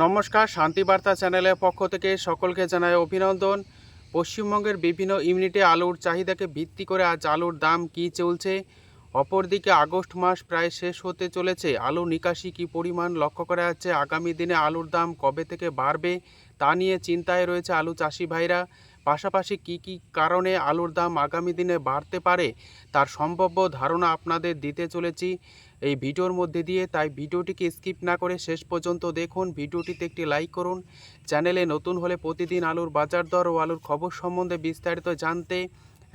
নমস্কার শান্তিবার্তা চ্যানেলের পক্ষ থেকে সকলকে জানায় অভিনন্দন। পশ্চিমবঙ্গের বিভিন্ন ইউনিটে আলুর চাহিদাকে ভিত্তি করে আজ আলুর দাম কি চলছে? অপরদিকে আগস্ট মাস প্রায় শেষ হতে চলেছে। আলু নিকাশি কি পরিমাণ লক্ষ্য করা যাচ্ছে? আগামী দিনে আলুর দাম কবে থেকে বাড়বে? তা নিয়ে চিন্তায় রয়েছে আলু চাষি ভাইরা। পাশাপাশি কি কি কারণে আলুর দাম আগামী দিনে বাড়তে পারে তার সম্ভাব্য ধারণা আপনাদের দিতে চলেছি এই ভিডিওর মধ্যে দিয়ে। তাই ভিডিওটিকে স্কিপ না করে শেষ পর্যন্ত দেখুন। ভিডিওটিতে একটি লাইক করুন। চ্যানেলে নতুন হলে প্রতিদিন আলুর বাজার দর ও আলুর খবর সম্বন্ধে বিস্তারিত জানতে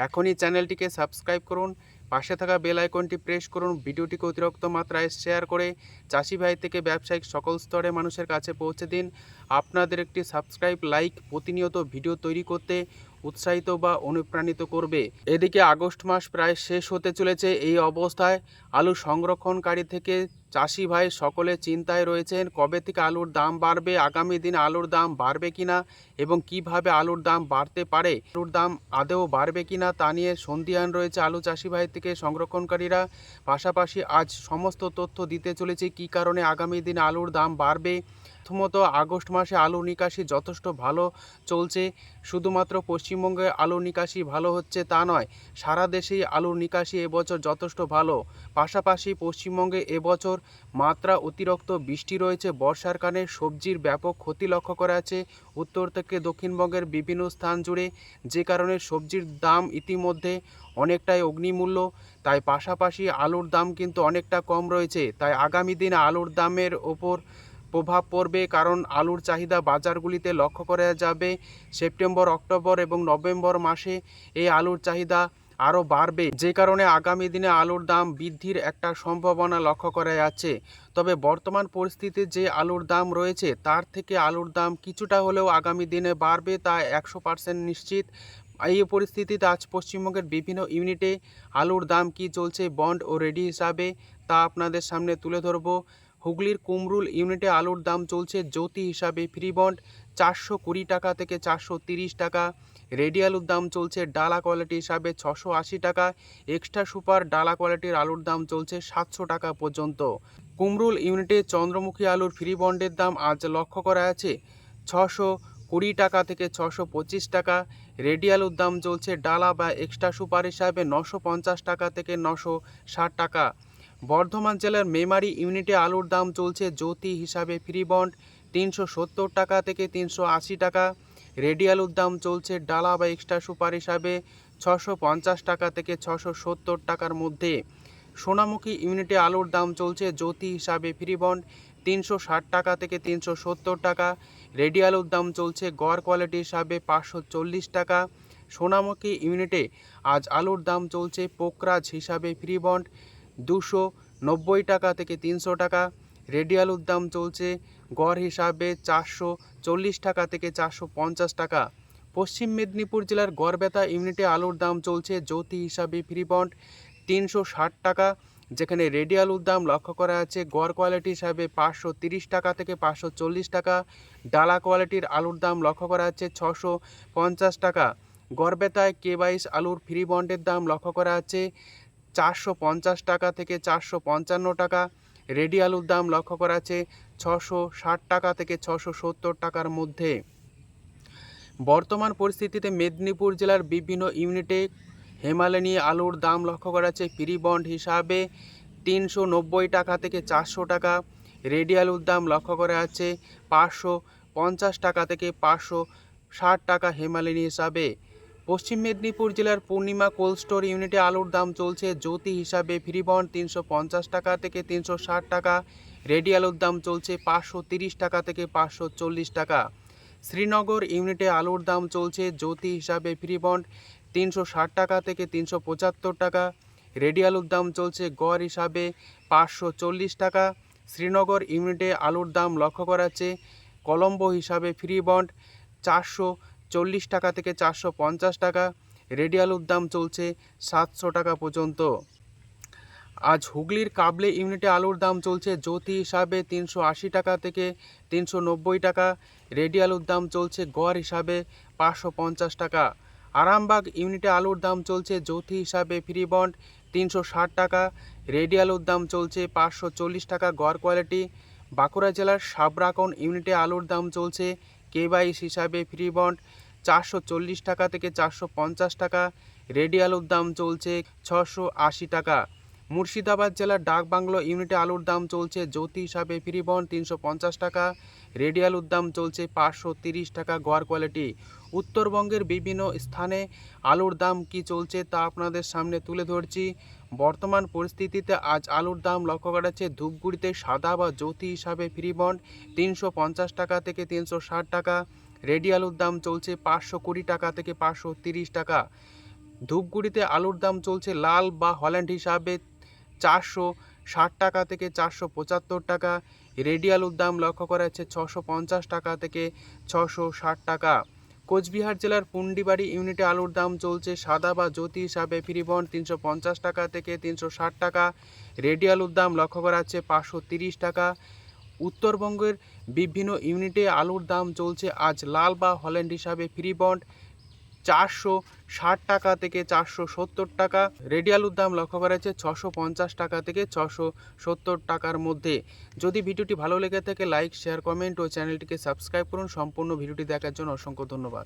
এখনই চ্যানেলটিকে সাবস্ক্রাইব করুন, পাশে থাকা বেল আইকনটি প্রেস করুন, ভিডিওটিকে অতিরিক্ত মাত্রায় শেয়ার করে চাষি ভাই থেকে ব্যবসায়িক সকল স্তরে মানুষের কাছে পৌঁছে দিন। আপনাদের একটি সাবস্ক্রাইব, লাইক প্রতিনিয়ত ভিডিও তৈরি করতে উৎসাহিত বা অনুপ্রাণিত করবে। এদিকে আগস্ট মাস প্রায় শেষ হতে চলেছে এই অবস্থায়। আলু সংরক্ষণকারী থেকে চাষি ভাই সকলে চিন্তায় রয়েছেন কবে থেকে আলুর দাম বাড়বে, আগামী দিন আলুর দাম বাড়বে কিনা এবং কীভাবে আলুর দাম বাড়তে পারে, আলুর দাম আদেও বাড়বে কিনা তা নিয়ে সন্ধিয়ান রয়েছে আলু চাষি ভাই থেকে সংরক্ষণকারীরা। পাশাপাশি আজ সমস্ত তথ্য দিতে চলেছে কি কারণে আগামী দিন আলুর দাম বাড়বে প্রথমত আগস্ট মাসে আলু নিকাশি যথেষ্ট ভালো চলছে। শুধুমাত্র পশ্চিমবঙ্গে আলু নিকাশি ভালো হচ্ছে তা নয়, সারা দেশেই আলুর নিকাশি এবছর যথেষ্ট ভালো। পাশাপাশি পশ্চিমবঙ্গে এবছর মাত্রা অতিরিক্ত বৃষ্টি রয়েছে, বর্ষার কারণে সবজির ব্যাপক ক্ষতি লক্ষ্য করা আছে উত্তর থেকে দক্ষিণবঙ্গের বিভিন্ন স্থান জুড়ে যে কারণে সবজির দাম ইতিমধ্যে অনেকটাই অগ্নিমূল্য। তাই পাশাপাশি আলুর দাম কিন্তু অনেকটা কম রয়েছে। তাই আগামী দিনে আলুর দামের ওপর প্রভাব পড়বে কারণ আলুর চাহিদা বাজারগুলিতে লক্ষ্য করা যাবে। সেপ্টেম্বর, অক্টোবর এবং নভেম্বর মাসে এই আলুর চাহিদা আরও বাড়বে। যে কারণে আগামী দিনে আলুর দাম বৃদ্ধির একটা সম্ভাবনা লক্ষ্য করা যাচ্ছে। তবে বর্তমান পরিস্থিতিতে যে আলুর দাম রয়েছে, তার থেকে আলুর দাম কিছুটা হলেও আগামী দিনে বাড়বে তা একশো পার্সেন্ট নিশ্চিত। এই পরিস্থিতিতে আজ পশ্চিমবঙ্গের বিভিন্ন ইউনিটে আলুর দাম কি চলছে বন্ড ও রেডি হিসাবে তা আপনাদের সামনে তুলে ধরবো। হুগলির কুমরুল ইউনিটে আলুর দাম চলছে জ্যোতি হিসাবে ফ্রি বন্ড চারশো কুড়ি টাকা থেকে চারশো তিরিশ টাকা। রেডি আলুর দাম চলছে ডালা কোয়ালিটি হিসাবে ছশো আশি টাকা। এক্সট্রা সুপার ডালা কোয়ালিটির আলুর দাম চলছে সাতশো টাকা পর্যন্ত। কুমরুল ইউনিটে চন্দ্রমুখী আলুর ফ্রি বন্ডের দাম আজ লক্ষ্য করা আছে ছশো কুড়ি টাকা থেকে ছশো পঁচিশ টাকা। রেডি আলুর দাম চলছে ডালা বা এক্সট্রা সুপার হিসাবে নশো পঞ্চাশ টাকা থেকে নশো ষাট টাকা। বর্ধমান জেলার মেমারি ইউনিটে আলুর দাম চলছে জ্যোতি হিসাবে ফ্রি বন্ড তিনশো সত্তর টাকা থেকে তিনশো আশি টাকা। রেডি আলুর দাম চলছে ডালা বা এক্সট্রা সুপার হিসাবে ছশো পঞ্চাশ টাকা থেকে ছশো সত্তর টাকার মধ্যে। সোনামুখী ইউনিটে আলুর দাম চলছে জ্যোতি হিসাবে ফ্রি বন্ড তিনশো ষাট টাকা থেকে তিনশো সত্তর টাকা। রেডি আলুর দাম চলছে গড় কোয়ালিটি হিসাবে পাঁচশো চল্লিশ টাকা। সোনামুখী ইউনিটে আজ আলুর দাম চলছে পোকরাজ হিসাবে ফ্রি বন্ড দুশো নব্বই টাকা থেকে তিনশো টাকা। রেডি আলুর দাম চলছে, গড় হিসাবে চারশো চল্লিশ টাকা থেকে চারশো পঞ্চাশ টাকা। পশ্চিম মেদিনীপুর জেলার গড়বেতা ইউনিটে আলুর দাম চলছে, জ্যোতি হিসাবে ফ্রি বন্ড তিনশো ষাট টাকা। যেখানে রেডি আলুর দাম লক্ষ্য করা আছে, গড় কোয়ালিটি হিসাবে পাঁচশো তিরিশ টাকা থেকে পাঁচশো চল্লিশ টাকা। ডালা কোয়ালিটির আলুর দাম লক্ষ্য করা আছে, ছশো পঞ্চাশ টাকা। গড়বেতায় কে বাইশ আলুর ফ্রি বন্ডের দাম লক্ষ্য করা আছে চারশো পঞ্চাশ টাকা থেকে চারশো পঞ্চান্ন টাকা। রেডি আলুর দাম লক্ষ্য করা আছে ছশো ষাট টাকা থেকে ছশো সত্তর টাকার মধ্যে। বর্তমান পরিস্থিতিতে মেদিনীপুর জেলার বিভিন্ন ইউনিটে হেমালয়ানি আলুর দাম লক্ষ্য করা আছে ফ্রি বন্ড হিসাবে তিনশো নব্বই টাকা থেকে চারশো টাকা। রেডি আলুর দাম লক্ষ্য করা আছে পাঁচশো পঞ্চাশ টাকা থেকে পাঁচশো ষাট টাকা হেমালিনী হিসাবে। পশ্চিম মেদিনীপুর জেলার পূর্ণিমা কোল্ড স্টোর ইউনিটে আলুর দাম চলছে জ্যোতি হিসাবে ফ্রি বন্ড তিনশো পঞ্চাশ টাকা থেকে তিনশো ষাট টাকা, রেডি আলুর দাম চলছে পাঁচশো তিরিশ টাকা থেকে পাঁচশো চল্লিশ টাকা। শ্রীনগর ইউনিটে আলুর দাম চলছে জ্যোতি হিসাবে ফ্রি বন্ড তিনশো ষাট টাকা থেকে তিনশো পঁচাত্তর টাকা, রেডি আলুর দাম চলছে গড় হিসাবে পাঁচশো চল্লিশ টাকা। শ্রীনগর ইউনিটে আলুর দাম লক্ষ্য করাচ্ছে কলম্বো হিসাবে ফ্রি বন্ড চারশো চল্লিশ টাকা থেকে চারশো পঞ্চাশ টাকা। রেডি আলুর দাম চলছে সাতশো টাকা পর্যন্ত। আজ হুগলির কাবলে ইউনিটে আলুর দাম চলছে জ্যোতি হিসাবে তিনশো আশি টাকা থেকে তিনশো নব্বই টাকা। রেডি আলুর দাম চলছে গড় হিসাবে পাঁচশো পঞ্চাশ টাকা। আরামবাগ ইউনিটে আলুর দাম চলছে জ্যোতি হিসাবে ফ্রি বন্ড তিনশো ষাট টাকা। রেডি আলুর দাম চলছে পাঁচশো চল্লিশ টাকা গড় কোয়ালিটি। বাঁকুড়া জেলার সাবরাকন ইউনিটে আলুর দাম চলছে কে বাইশ হিসাবে ফ্রি বন্ড চারশো চল্লিশ টাকা থেকে চারশো পঞ্চাশ টাকা। রেডি আলুর দাম চলছে ছশো আশি টাকা। মুর্শিদাবাদ জেলার ডাকবাংলো ইউনিটে আলুর দাম চলছে জ্যোতি হিসাবে ফ্রি বন্ড তিনশো পঞ্চাশ টাকা। রেডি আলুর দাম চলছে পাঁচশো তিরিশ টাকা গোয়ার কোয়ালিটি উত্তরবঙ্গের বিভিন্ন স্থানে আলুর দাম কি চলছে তা আপনাদের সামনে তুলে ধরছি। বর্তমান পরিস্থিতিতে আজ আলুর দাম লক্ষ্য করা যাচ্ছে, ধূপগুড়িতে সাদা বা জ্যোতি হিসাবে ফ্রি বন্ড, তিনশো পঞ্চাশ টাকা থেকে তিনশো ষাট টাকা, রেডি আলুর দাম চলছে পাঁচশো কুড়ি টাকা থেকে পাঁচশো তিরিশ টাকা। ধূপগুড়িতে আলুর দাম চলছে লাল বা হল্যান্ড হিসাবে চারশো ষাট টাকা থেকে চারশো পঁচাত্তর টাকা। রেডি আলুর দাম লক্ষ্য করা যাচ্ছে ছশো পঞ্চাশ টাকা থেকে ছশো ষাট টাকা। কোচবিহার জেলার পুন্ডিবাড়ি ইউনিটে আলুর দাম চলছে সাদা বা জ্যোতি হিসাবে ফ্রি বন্ড তিনশো পঞ্চাশ টাকা থেকে তিনশো ষাট টাকা, রেডি আলুর দাম লক্ষ্য করা যাচ্ছে পাঁচশো তিরিশ টাকা। উত্তরবঙ্গের বিভিন্ন ইউনিটে আলুর দাম চলছে আজ লাল বা হল্যান্ড হিসাবে ফ্রি বন্ড চারশো ষাট টাকা থেকে চারশো সত্তর টাকা। রেডি আলুর দাম লক্ষ্য করা হয়েছে ছশো পঞ্চাশ টাকা থেকে ছশো সত্তর টাকার মধ্যে। যদি ভিডিওটি ভালো লেগে থাকে, লাইক, শেয়ার, কমেন্ট ও চ্যানেলটিকে সাবস্ক্রাইব করুন। সম্পূর্ণ ভিডিওটি দেখার জন্য অসংখ্য ধন্যবাদ।